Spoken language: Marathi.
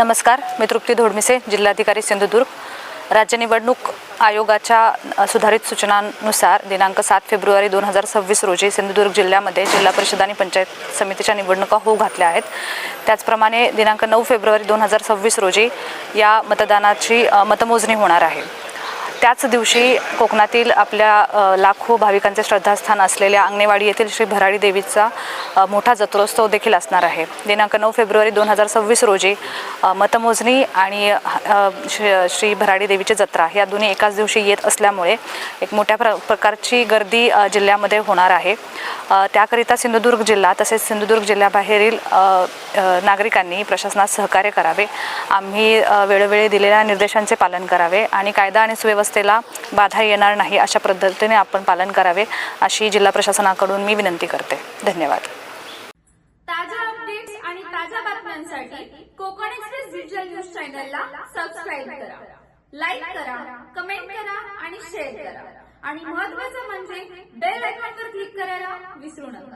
नमस्कार मी तृप्ती धोडमिसे जिल्हाधिकारी सिंधुदुर्ग. राज्य निवडणूक आयोगाच्या सुधारित सूचनांनुसार दिनांक सात फेब्रुवारी दोन हजार सव्वीस रोजी सिंधुदुर्ग जिल्ह्यामध्ये जिल्हा परिषद आणि पंचायत समितीच्या निवडणुका होऊ घातल्या आहेत. त्याचप्रमाणे दिनांक नऊ फेब्रुवारी दोन हजार सव्वीस रोजी या मतदानाची मतमोजणी होणार आहे. त्याच दिवशी कोकणातील आपल्या लाखो भाविकांचे श्रद्धास्थान असलेल्या अंगणेवाडी येथील श्री भराडी देवीचा मोठा जत्रोत्सव देखील असणार आहे. दिनांक नऊ फेब्रुवारी दोन हजार सव्वीस रोजी मतमोजणी आणि श्री भराडी देवीची जत्रा या दोन्ही एकाच दिवशी येत असल्यामुळे एक मोठ्या प्र प्रकारची गर्दी जिल्ह्यामध्ये होणार आहे. त्याकरिता सिंधुदुर्ग जिल्हा तसेच सिंधुदुर्ग जिल्ह्याबाहेरील नागरिकांनी प्रशासनात सहकार्य करावे. आम्ही वेळोवेळी दिलेल्या निर्देशांचे पालन करावे आणि कायदा आणि सुव्यवस्थेला बाधा येणार नाही अशा पद्धतीने आपण पालन करावे अशी जिल्हा प्रशासनाकडून मी विनंती करते. धन्यवाद. ताज्या अपडेट्स आणि ताज्या बातम्यांसाठी कोकण एक्सप्रेस डिजिटल न्यूज चॅनलला सबस्क्राईब करा. लाईक करा कमेंट करा आणि शेअर करा. आणि महत्वाचं म्हणजे बेल आयकॉनवर क्लिक करायला विसरू नका.